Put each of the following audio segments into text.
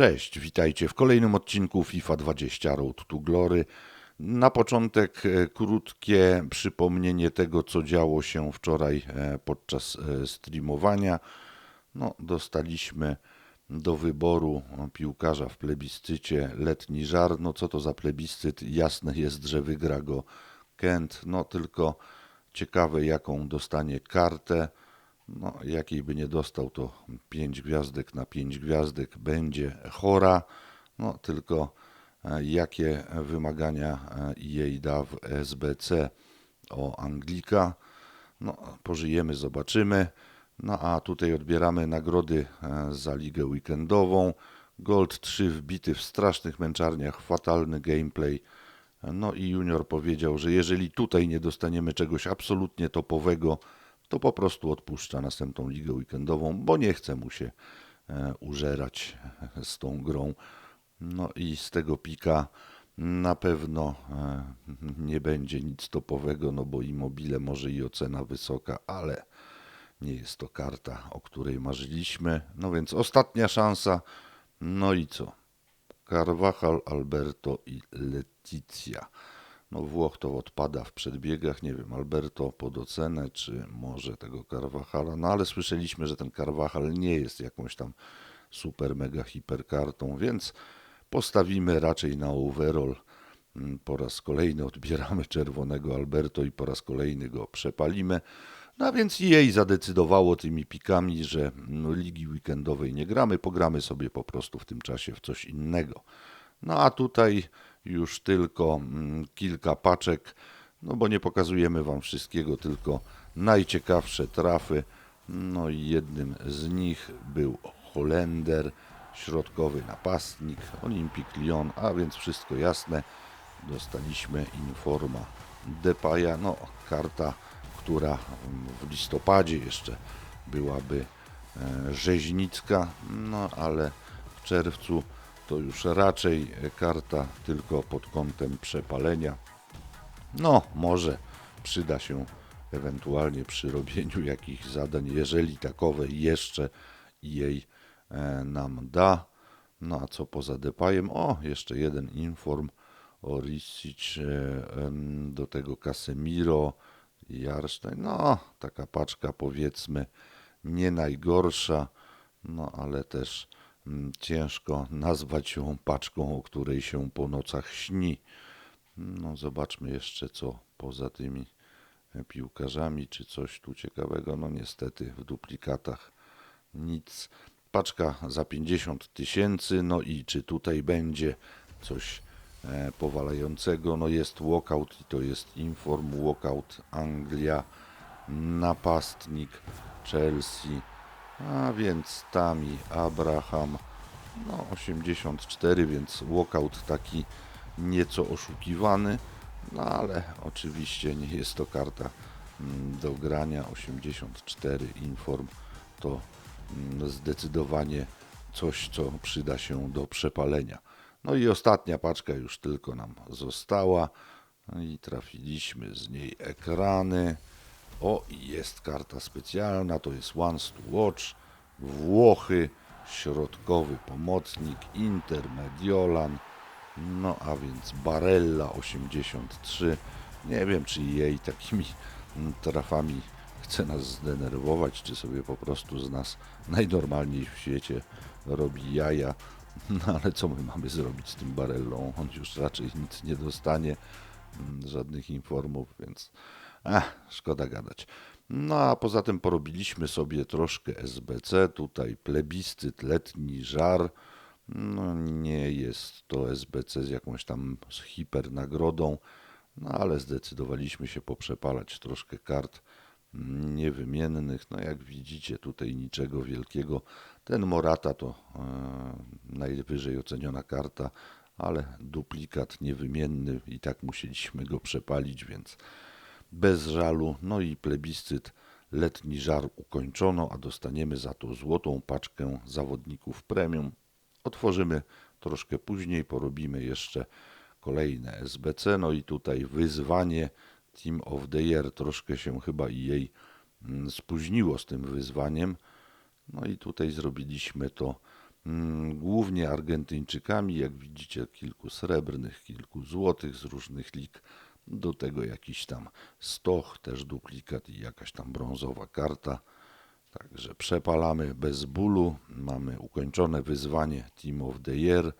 Cześć, witajcie w kolejnym odcinku FIFA 20 Road to Glory. Na początek e, krótkie przypomnienie tego, co działo się wczoraj e, podczas e, streamowania. No, dostaliśmy do wyboru piłkarza w plebiscycie letni żar. No co to za plebiscyt? Jasne jest, że wygra go Kent. No tylko ciekawe, jaką dostanie kartę. No, jakiej by nie dostał, to 5 gwiazdek na 5 gwiazdek będzie chora. No, tylko e, jakie wymagania e, jej da w SBC o Anglika. No, pożyjemy, zobaczymy. No a tutaj odbieramy nagrody e, za ligę weekendową. Gold 3 wbity w strasznych męczarniach, fatalny gameplay. No i junior powiedział, że jeżeli tutaj nie dostaniemy czegoś absolutnie topowego, to po prostu odpuszcza następną ligę weekendową, bo nie chce mu się e, użerać z tą grą. No i z tego pika na pewno e, nie będzie nic topowego, no bo immobile może i ocena wysoka, ale nie jest to karta, o której marzyliśmy. No więc ostatnia szansa. No i co? Carvajal, Alberto i Letizia. No Włoch to odpada w przedbiegach, nie wiem, Alberto pod ocenę, czy może tego Carvajala, no ale słyszeliśmy, że ten Carvajal nie jest jakąś tam super, mega hiperkartą, więc postawimy raczej na overall. Mm, po raz kolejny odbieramy czerwonego Alberto i po raz kolejny go przepalimy. No a więc jej zadecydowało tymi pikami, że no, ligi weekendowej nie gramy, pogramy sobie po prostu w tym czasie w coś innego. No a tutaj już tylko mm, kilka paczek, no bo nie pokazujemy Wam wszystkiego, tylko najciekawsze trafy. No i jednym z nich był Holender, środkowy napastnik, Olympic Lyon, a więc wszystko jasne. Dostaliśmy informa Depaya, no karta, która w listopadzie jeszcze byłaby e, rzeźnicka, no ale w czerwcu to już raczej karta tylko pod kątem przepalenia. No, może przyda się ewentualnie przy robieniu jakichś zadań, jeżeli takowe jeszcze jej e, nam da. No a co poza Depajem? O, jeszcze jeden inform o Risic, e, do tego Casemiro, Jarsztajn. No, taka paczka powiedzmy nie najgorsza, no ale też ciężko nazwać ją paczką, o której się po nocach śni. No, zobaczmy jeszcze, co poza tymi piłkarzami, czy coś tu ciekawego. No, niestety w duplikatach nic. Paczka za 50 tysięcy. No i czy tutaj będzie coś e, powalającego? No, jest walkout i to jest inform walkout Anglia, napastnik Chelsea a więc Tami Abraham, no 84, więc walkout taki nieco oszukiwany, no ale oczywiście nie jest to karta mm, do grania. 84 Inform to mm, zdecydowanie coś, co przyda się do przepalenia. No i ostatnia paczka już tylko nam została no i trafiliśmy z niej ekrany. O, jest karta specjalna, to jest Once to Watch, Włochy, środkowy pomocnik, Inter, Mediolan, no a więc Barella 83. Nie wiem, czy jej takimi trafami chce nas zdenerwować, czy sobie po prostu z nas najnormalniej w świecie robi jaja. No ale co my mamy zrobić z tym Barellą? On już raczej nic nie dostanie, żadnych informów, więc Ach, szkoda gadać. No a poza tym porobiliśmy sobie troszkę SBC, tutaj plebiscyt, letni żar. No nie jest to SBC z jakąś tam hiper nagrodą, no ale zdecydowaliśmy się poprzepalać troszkę kart niewymiennych. No jak widzicie tutaj niczego wielkiego. Ten Morata to e, najwyżej oceniona karta, ale duplikat niewymienny i tak musieliśmy go przepalić, więc bez żalu, no i plebiscyt letni żar ukończono, a dostaniemy za to złotą paczkę zawodników premium. Otworzymy troszkę później, porobimy jeszcze kolejne SBC, no i tutaj wyzwanie Team of the Year, troszkę się chyba i jej mm, spóźniło z tym wyzwaniem. No i tutaj zrobiliśmy to głównie Argentyńczykami, jak widzicie kilku srebrnych, kilku złotych z różnych lig, do tego jakiś tam stoch, też duplikat i jakaś tam brązowa karta. Także przepalamy bez bólu. Mamy ukończone wyzwanie Team of the Year.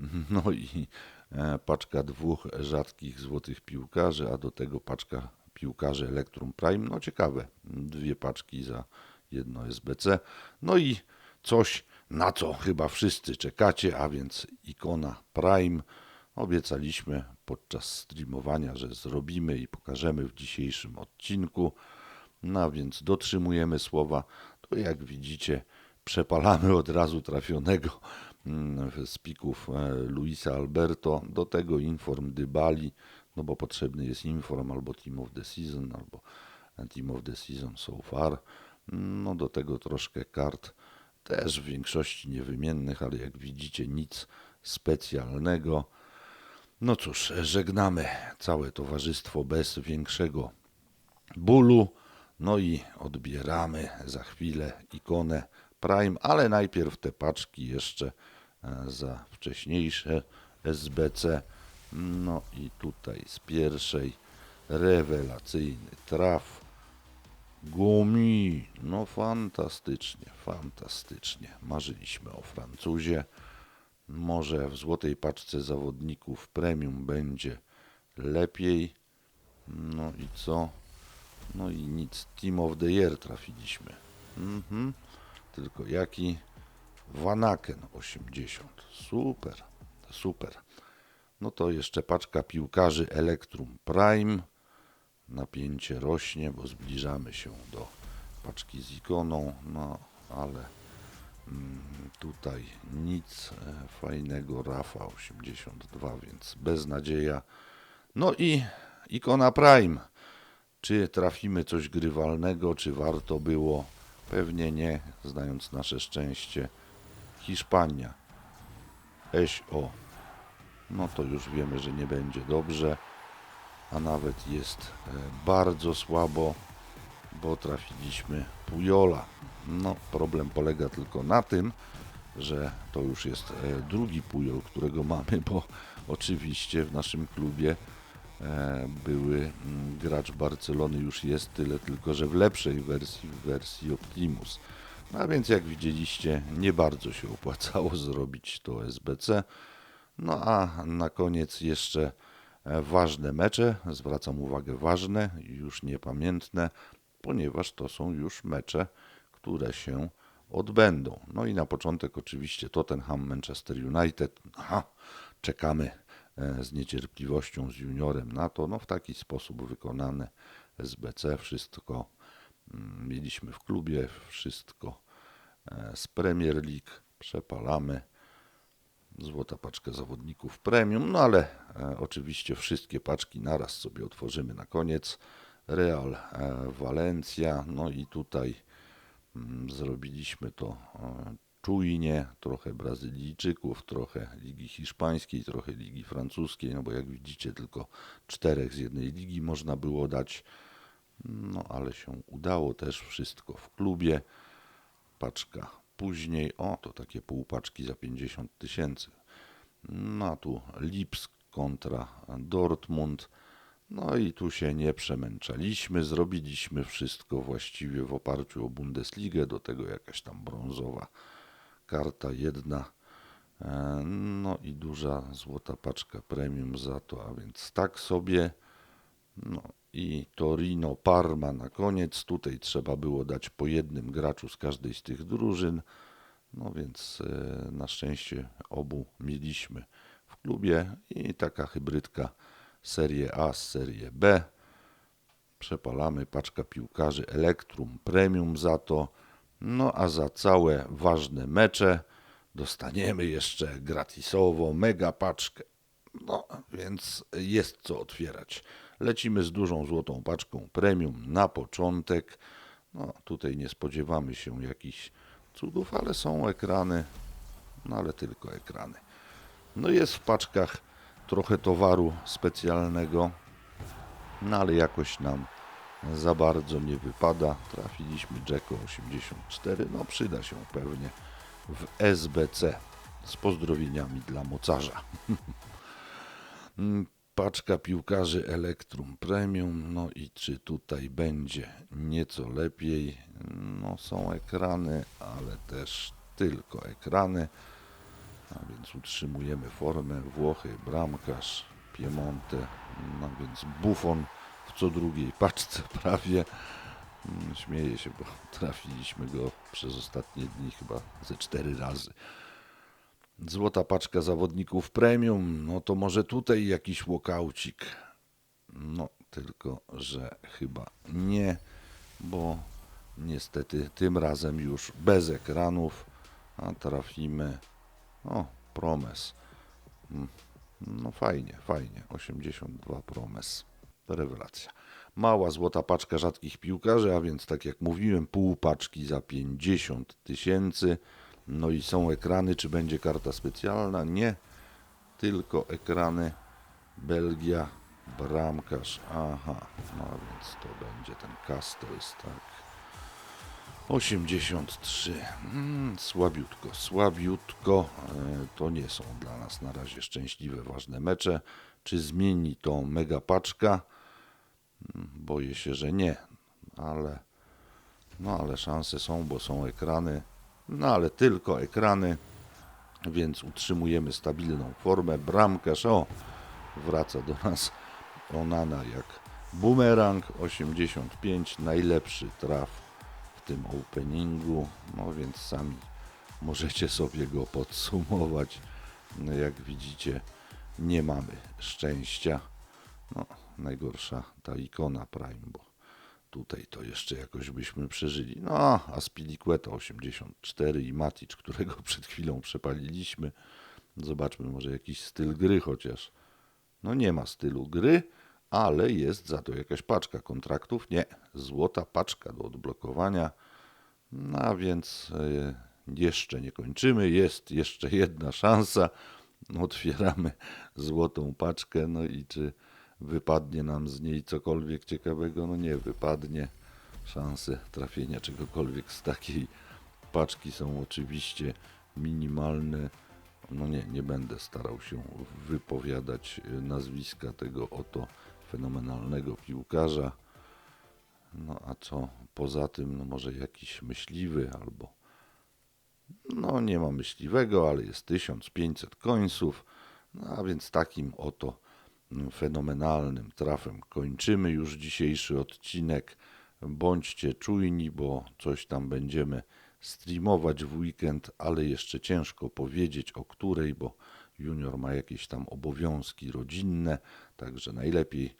No i e, paczka dwóch rzadkich złotych piłkarzy, a do tego paczka piłkarzy Electrum Prime. No ciekawe, dwie paczki za jedno SBC. No i coś, na co chyba wszyscy czekacie, a więc ikona Prime. Obiecaliśmy podczas streamowania, że zrobimy i pokażemy w dzisiejszym odcinku. No a więc dotrzymujemy słowa. To jak widzicie, przepalamy od razu trafionego mm, z pików e, Luisa Alberto. Do tego Inform Dybali, no bo potrzebny jest Inform albo Team of the Season, albo Team of the Season so far. No do tego troszkę kart, też w większości niewymiennych, ale jak widzicie nic specjalnego. No cóż, żegnamy całe towarzystwo bez większego bólu. No i odbieramy za chwilę ikonę Prime, ale najpierw te paczki jeszcze e, za wcześniejsze SBC. No i tutaj z pierwszej rewelacyjny traf. Gumi, no fantastycznie, fantastycznie. Marzyliśmy o Francuzie. Może w złotej paczce zawodników premium będzie lepiej. No i co? No i nic. Team of the Year trafiliśmy. Mhm. Tylko jaki? Vanaken 80. Super, super. No to jeszcze paczka piłkarzy Electrum Prime. Napięcie rośnie, bo zbliżamy się do paczki z ikoną. No, ale mm, tutaj nic e, fajnego. Rafa 82, więc beznadzieja. No i ikona Prime. Czy trafimy coś grywalnego, czy warto było? Pewnie nie, znając nasze szczęście. Hiszpania. SO. No to już wiemy, że nie będzie dobrze, a nawet jest e, bardzo słabo, bo trafiliśmy Pujola. No, problem polega tylko na tym, że to już jest e, drugi Pujol, którego mamy, bo oczywiście w naszym klubie e, były mm, gracz Barcelony już jest tyle, tylko że w lepszej wersji, w wersji Optimus. No a więc jak widzieliście, nie bardzo się opłacało zrobić to SBC. No a na koniec jeszcze ważne mecze, zwracam uwagę ważne, już niepamiętne, ponieważ to są już mecze, które się odbędą. No i na początek oczywiście Tottenham Manchester United. Aha, czekamy e, z niecierpliwością z juniorem na to. No w taki sposób wykonane SBC, wszystko mm, mieliśmy w klubie, wszystko e, z Premier League, przepalamy. Złota paczka zawodników premium, no ale e, oczywiście wszystkie paczki naraz sobie otworzymy na koniec. Real e, Valencia, no i tutaj mm, zrobiliśmy to e, czujnie, trochę Brazylijczyków, trochę Ligi Hiszpańskiej, trochę Ligi Francuskiej, no bo jak widzicie tylko czterech z jednej ligi można było dać, no ale się udało też wszystko w klubie. Paczka później, o to takie półpaczki za 50 tysięcy. No a tu Lipsk kontra Dortmund. No i tu się nie przemęczaliśmy, zrobiliśmy wszystko właściwie w oparciu o Bundesligę, do tego jakaś tam brązowa karta jedna. E, No i duża złota paczka premium za to, a więc tak sobie. No i Torino Parma na koniec. Tutaj trzeba było dać po jednym graczu z każdej z tych drużyn. No więc e, na szczęście obu mieliśmy w klubie i taka hybrydka Serie A z Serie B. Przepalamy paczka piłkarzy Elektrum Premium za to. No a za całe ważne mecze dostaniemy jeszcze gratisowo mega paczkę. No więc jest co otwierać. Lecimy z dużą złotą paczką premium na początek. No tutaj nie spodziewamy się jakichś cudów, ale są ekrany, no ale tylko ekrany. No jest w paczkach trochę towaru specjalnego, no ale jakoś nam za bardzo nie wypada. Trafiliśmy Jacko 84, no przyda się pewnie w SBC. Z pozdrowieniami dla mocarza. Mm, Paczka piłkarzy Elektrum Premium. No i czy tutaj będzie nieco lepiej? No są ekrany, ale też tylko ekrany. A więc utrzymujemy formę Włochy, bramkarz, Piemonte, no więc Buffon w co drugiej paczce prawie. Mm, Śmieję się, bo trafiliśmy go przez ostatnie dni chyba ze cztery razy. Złota paczka zawodników premium, no to może tutaj jakiś łokaucik. No tylko, że chyba nie, bo niestety tym razem już bez ekranów, a trafimy, o, promes. Mm, No fajnie, fajnie, 82 promes, rewelacja. Mała złota paczka rzadkich piłkarzy, a więc tak jak mówiłem, pół paczki za 50 tysięcy. No i są ekrany, czy będzie karta specjalna? Nie, tylko ekrany. Belgia, bramkarz, aha, no więc to będzie ten Castells, tak. 83, mm, słabiutko, słabiutko, e, to nie są dla nas na razie szczęśliwe, ważne mecze. Czy zmieni to mega paczka? Mm, Boję się, że nie, ale no ale szanse są, bo są ekrany. No ale tylko ekrany, więc utrzymujemy stabilną formę. Bramkarz, o, wraca do nas Onana jak bumerang. 85, najlepszy traf w tym openingu. No więc sami możecie sobie go podsumować. No jak widzicie, nie mamy szczęścia. No, najgorsza ta ikona Prime, bo tutaj to jeszcze jakoś byśmy przeżyli. No, a Spiliqueta 84 i Matic, którego przed chwilą przepaliliśmy. Zobaczmy może jakiś styl gry chociaż. No nie ma stylu gry, ale jest za to jakaś paczka kontraktów. Nie, złota paczka do odblokowania. No a więc e, jeszcze nie kończymy. Jest jeszcze jedna szansa. Otwieramy złotą paczkę. No i czy wypadnie nam z niej cokolwiek ciekawego? No nie wypadnie. Szanse trafienia czegokolwiek z takiej paczki są oczywiście minimalne. No nie, nie będę starał się wypowiadać e, nazwiska tego oto fenomenalnego piłkarza. No a co poza tym, no może jakiś myśliwy albo no nie ma myśliwego, ale jest 1500 końców. No a więc takim oto fenomenalnym trafem kończymy już dzisiejszy odcinek. Bądźcie czujni, bo coś tam będziemy streamować w weekend, ale jeszcze ciężko powiedzieć o której, bo junior ma jakieś tam obowiązki rodzinne, także najlepiej,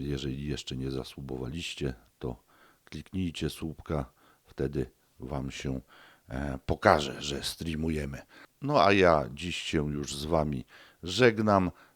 jeżeli jeszcze nie zasubowaliście, to kliknijcie słupka, wtedy Wam się e, pokaże, że streamujemy. No a ja dziś się już z Wami żegnam.